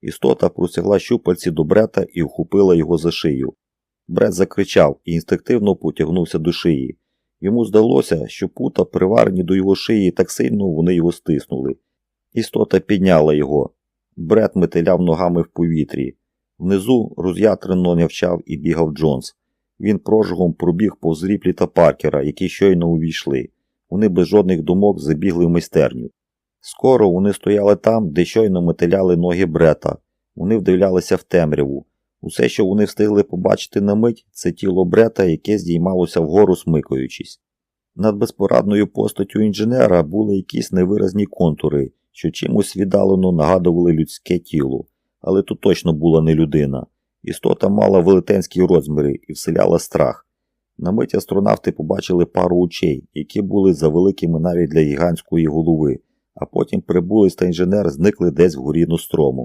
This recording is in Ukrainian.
Істота простягла щупальці до брета і вхопила його за шию. Брет закричав і інстинктивно потягнувся до шиї. Йому здалося, що пута приварені до його шиї так сильно вони його стиснули. Істота підняла його. Брет метеляв ногами в повітрі. Внизу роз'ятрено нявчав і бігав Джонс. Він прожигом пробіг повз Ріплі та Паркера, які щойно увійшли. Вони без жодних думок забігли в майстерню. Скоро вони стояли там, де щойно метеляли ноги Брета. Вони вдивлялися в темряву. Усе, що вони встигли побачити на мить, це тіло Брета, яке здіймалося вгору смикаючись. Над безпорадною постаттю інженера були якісь невиразні контури, що чимось віддалено нагадували людське тіло, але то точно була не людина. Істота мала велетенські розміри і вселяла страх. На мить астронавти побачили пару очей, які були завеликими навіть для гігантської голови, а потім прибулець та інженер зникли десь в горі Нострому.